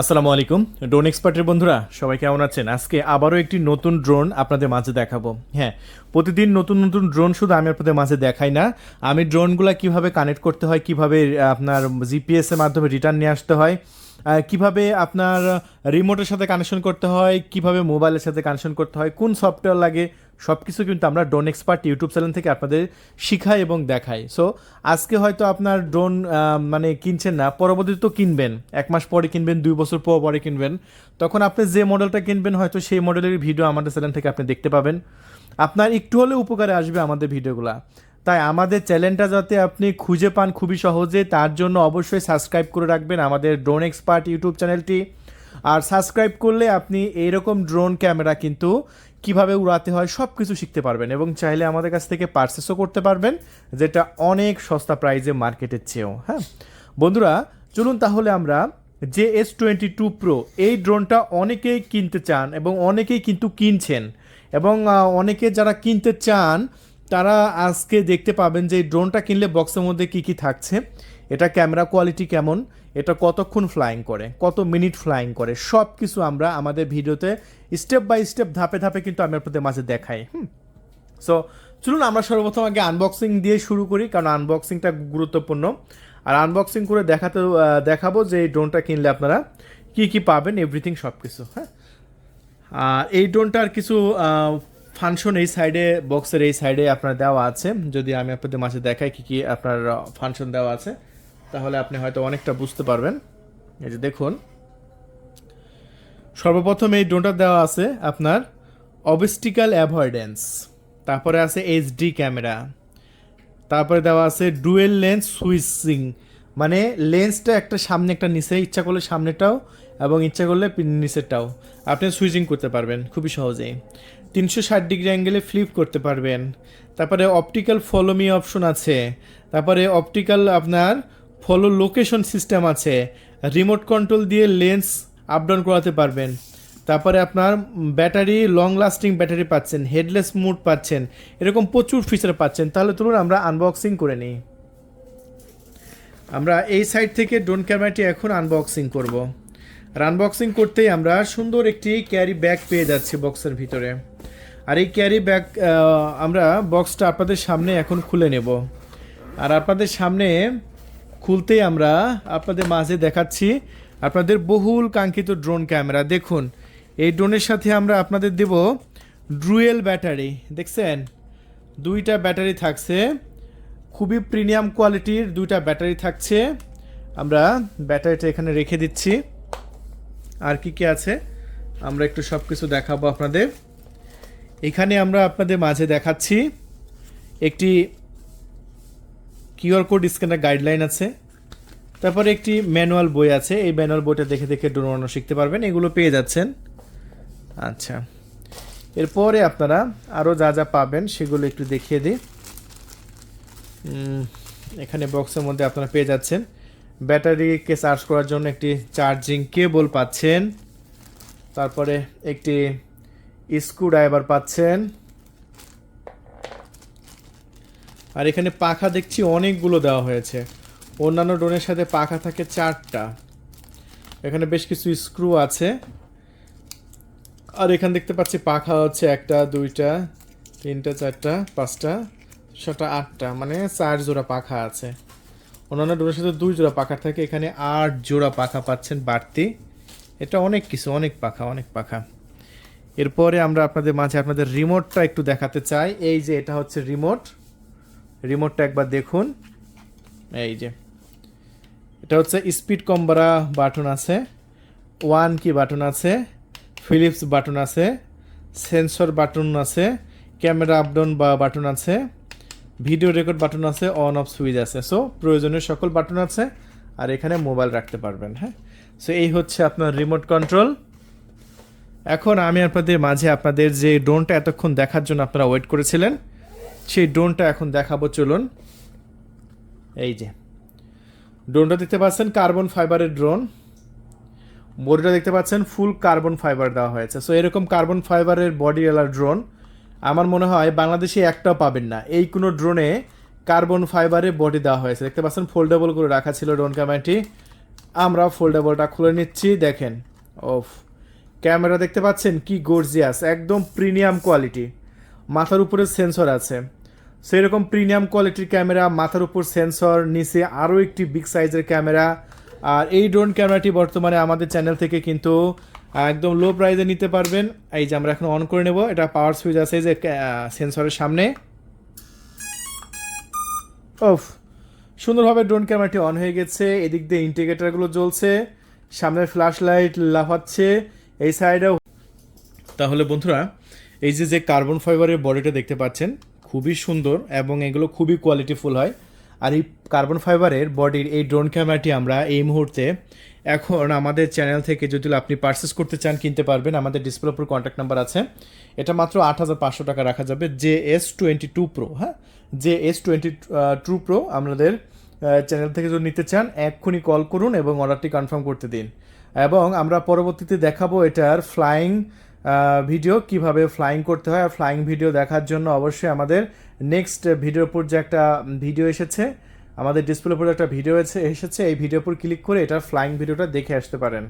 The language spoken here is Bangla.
আসসালামু আলাইকুম। ড্রোন এক্সপার্টের বন্ধুরা, সবাই কেমন আছেন? আজকে আবারও একটি নতুন ড্রোন আপনাদের মাঝে দেখাবো। হ্যাঁ প্রতিদিন নতুন নতুন ড্রোন শুধু আমি আপনাদের মাঝে দেখাই না। আমি ড্রোনগুলো কীভাবে কানেক্ট করতে হয়, কীভাবে আপনার জিপিএসের মাধ্যমে রিটার্ন নিয়ে আসতে হয় কীভাবে আপনার রিমোটের সাথে কানেকশন করতে হয়, কীভাবে মোবাইলের সাথে কানেকশন করতে হয়, কোন সফটওয়্যার লাগে সব কিছু কিন্তু আমরা ড্রোন এক্সপার্ট ইউটিউব চ্যানেল থেকে আপনাদের শিখাই এবং দেখাই। সো আজকে হয়তো আপনার ড্রোন মানে কিনছেন না, পরবর্তীতে তো কিনবেন, এক মাস পরে কিনবেন, দুই বছর পর পরে কিনবেন, তখন আপনি যে মডেলটা কিনবেন, হয়তো সেই মডেলের ভিডিও আমাদের চ্যানেল থেকে আপনি দেখতে পাবেন। আপনার একটু হলেও উপকারে আসবে আমাদের ভিডিওগুলা তাই আমাদের চ্যানেলটা যাতে আপনি খুঁজে পান খুবই সহজে, তার জন্য অবশ্যই সাবস্ক্রাইব করে রাখবেন আমাদের ড্রোন এক্সপার্ট ইউটিউব চ্যানেলটি। আর সাবস্ক্রাইব করলে আপনি এইরকম ড্রোন ক্যামেরা কিন্তু কীভাবে উড়াতে হয় সব কিছু শিখতে পারবেন এবং চাইলে আমাদের কাছ থেকে পারচেসও করতে পারবেন, যেটা অনেক সস্তা প্রাইজে মার্কেটের চেয়েও হ্যাঁ? বন্ধুরা, চলুন তাহলে আমরা যে এস টোয়েন্টি টু প্রো এই ড্রোনটা অনেকেই কিনতে চান এবং অনেকেই কিন্তু কিনছেন। এবং অনেকে যারা কিনতে চান তারা আজকে দেখতে পাবেন যে ড্রোনটা কিনলে বক্সের মধ্যে কি কি থাকছে। এটা ক্যামেরা কোয়ালিটি কেমন? এটা কতক্ষণ ফ্লাইং করে? কত মিনিট ফ্লাইং করে? সব কিছু আমরা আমাদের ভিডিওতে স্টেপ বাই স্টেপ ধাপে ধাপে কিন্তু আমি আপনাদের মাঝে দেখাই। সো চলুন আমরা সর্বপ্রথম আগে আনবক্সিং দিয়ে শুরু করি, কারণ আনবক্সিংটা গুরুত্বপূর্ণ। আর আনবক্সিং করে দেখাতে দেখাবো যে এই ড্রোনটা কিনলে আপনারা কি কি পাবেন এভরিথিং সব কিছু হ্যাঁ এই ড্রোনটার কিছু ফাংশন এই সাইডে বক্সের এই সাইডে আপনার দেওয়া আছে। যদি আমি আপনাদের মাঝে দেখাই কি কি আপনার ফাংশন দেওয়া আছে, তাহলে আপনি হয়তো অনেকটা বুঝতে পারবেন। এই যে দেখুন। সর্বপ্রথম এই ড্রোনটা দেওয়া আছে আপনার অবস্টিক্যাল অ্যাভয়েডেন্স তারপরে আছে এইচডি ক্যামেরা তারপরে দেওয়া আছে ডুয়েল লেন্স সুইচিং মানে লেন্সটা একটা সামনে একটা নিচে, ইচ্ছা করলে সামনেটাও এবং ইচ্ছা করলে নিচেরটাও। আপনি সুইচিং করতে পারবেন খুবই সহজেই। তিনশো ষাট ডিগ্রি অ্যাঙ্গেলে ফ্লিপ করতে পারবেন। তারপরে অপটিক্যাল ফলো মি অপশন আছে। তারপরে অপটিক্যাল আপনার ফলো লোকেশন সিস্টেম আছে। রিমোট কন্ট্রোল দিয়ে লেন্স আপ ডাউন করাতে পারবেন। তারপরে আপনার ব্যাটারি, লং লাস্টিং ব্যাটারি পাচ্ছেন, হেডলেস মুড পাচ্ছেন, এরকম প্রচুর ফিচার পাচ্ছেন। তাহলে চলুন আমরা আনবক্সিং করে নিই। আমরা এই সাইড থেকে ড্রোন ক্যামেরাটি এখন আনবক্সিং করব। আর আনবক্সিং করতেই আমরা সুন্দর একটি ক্যারি ব্যাগ পেয়ে যাচ্ছি বক্সের ভিতরে। আর এই ক্যারি ব্যাগ আমরা বক্সটা আপনাদের সামনে এখন খুলে নেব। আর আপনাদের সামনে খুলতেই আমরা আপনাদের মাঝে দেখাচ্ছি আপনাদের বহুল কাঙ্ক্ষিত ড্রোন ক্যামেরা দেখুন, এই ড্রোনের সাথে আমরা আপনাদের দেব ড্রুয়েল ব্যাটারি দেখছেন? দুইটা ব্যাটারি থাকছে, খুবই প্রিমিয়াম কোয়ালিটির দুইটা ব্যাটারি থাকছে। আমরা ব্যাটারিটা এখানে রেখে দিচ্ছি। আর কি কি আছে? আমরা একটু সব কিছু দেখাবো আপনাদের। এখানে আমরা আপনাদের মাঝে দেখাচ্ছি একটি কিউআর কোড স্ক্যানার গাইডলাইন আছে, তারপরে একটি ম্যানুয়াল বই আছে, এই ম্যানুয়াল বইটা দেখে দেখে ড্রোন শিখতে পারবেন, এগুলো পেয়ে যাচ্ছেন। আচ্ছা এরপরে আপনারা আরও যা যা পাবেন সেগুলো একটু দেখিয়ে দিই। এখানে বক্সের মধ্যে আপনারা পেয়ে যাচ্ছেন। ব্যাটারিকে চার্জ করার জন্য একটি চার্জিং কেবল পাচ্ছেন, তারপরে একটি স্ক্রু ড্রাইভার পাচ্ছেন। আর এখানে পাখা দেখছি অনেকগুলো দেওয়া হয়েছে। অন্যান্য ড্রোনের সাথে পাখা থাকে চারটা। এখানে বেশ কিছু স্ক্রু আছে। আর এখানে দেখতে পাচ্ছি পাখা হচ্ছে একটা, দুইটা, তিনটা, চারটা, পাঁচটা, ছটা, আটটা। মানে চার জোড়া পাখা আছে। অন্যান্য ডোরের সাথে দুই জোড়া পাখা থাকে। এখানে আট জোড়া পাখা পাচ্ছেন বাড়তি। এটা অনেক কিছু, অনেক পাখা অনেক পাখা। এরপরে আমরা আপনাদের মাঝে আপনাদের রিমোটটা একটু দেখাতে চাই। এই যে এটা হচ্ছে রিমোট রিমোটটা একবার দেখুন। এই যে। এটা হচ্ছে স্পিড কম্বারা বাটন আছে। ওয়ান কি বাটন আছে। ফিলিপস বাটন আছে। সেন্সর বাটন আছে। ক্যামেরা আপডাউন বা বাটন আছে। ভিডিও রেকর্ড বাটন আছে। অন অফ সুইচ আছে। সো প্রয়োজনীয় সকল বাটন আছে। আর এখানে মোবাইল রাখতে পারবেন হ্যাঁ? সো এই হচ্ছে আপনার রিমোট কন্ট্রোল এখন আমি আপনাদের মাঝে আপনাদের যে ড্রোনটা এতক্ষণ দেখার জন্য আপনারা ওয়েট করেছিলেন, সেই ড্রোনটা এখন দেখাবো, চলুন। এই যে। ড্রোনটা দেখতে পাচ্ছেন, কার্বন ফাইবারের ড্রোন। বডিটা দেখতে পাচ্ছেন, ফুল কার্বন ফাইবার দেওয়া হয়েছে। সো এরকম কার্বন ফাইবারের বডি এলার ড্রোন, আমার মনে হয় বাংলাদেশে একটাও পাবেন না। এই কোনো ড্রোনে কার্বন ফাইবারের বডি দেওয়া হয়েছে। দেখতে পাচ্ছেন, ফোল্ডেবল করে রাখা ছিল ড্রোন ক্যামেরাটি। আমরা ফোল্ডেবলটা খুলে নিচ্ছি, দেখেন। ওফ। ক্যামেরা দেখতে পাচ্ছেন কি গর্জিয়াস একদম প্রিমিয়াম কোয়ালিটি মাথার উপরে সেন্সর আছে। সেরকম প্রিমিয়াম কোয়ালিটির ক্যামেরা, মাথার উপর সেন্সর নিচে আরও একটি বিগ সাইজের ক্যামেরা। আর এই ড্রোন ক্যামেরাটি বর্তমানে আমাদের চ্যানেল থেকে কিন্তু একদম লো প্রাইসে নিতে পারবেন। এই যে আমরা এখন অন করে নেব, এটা পাওয়ার সুইচ আছে যে সেন্সরের সামনে। ওফ সুন্দরভাবে ড্রোন ক্যামেরাটি অন হয়ে গেছে। এদিক দিয়ে ইন্ডিকেটারগুলো জ্বলছে। সামনের ফ্ল্যাশ লাইট লাফাচ্ছে। এই সাইডেও তাহলে বন্ধুরা, এই যে যে কার্বন ফাইবারের বডিটা দেখতে পাচ্ছেন, খুবই সুন্দর এবং এগুলো খুবই কোয়ালিটিফুল হয়। আর এই কার্বন ফাইবারের বডির এই ড্রোন ক্যামেরাটি আমরা এই মুহূর্তে এখন আমাদের চ্যানেল থেকে যদি আপনি পারচেস করতে চান, কিনতে পারবেন। আমাদের ডিসপ্লে উপর কন্ট্যাক্ট নাম্বার আছে। এটা মাত্র আট হাজার পাঁচশো টাকা রাখা যাবে। J S twenty two pro হ্যাঁ? J S twenty two pro আমাদের চ্যানেল থেকে যদি নিতে চান, এক্ষুনি কল করুন এবং অর্ডারটি কনফার্ম করতে দিন। এবং আমরা পরবর্তীতে দেখাবো এটার ফ্লাইং ভিডিও কীভাবে ফ্লাইং করতে হয়। আর ফ্লাইং ভিডিও দেখার জন্য অবশ্যই আমাদের নেক্সট ভিডিওর উপর যে একটা ভিডিও এসেছে, আমাদের ডিসপ্লে উপর একটা ভিডিও এসেছে। এই ভিডিওর উপর ক্লিক করে এটার ফ্লাইং ভিডিওটা দেখে আসতে পারেন।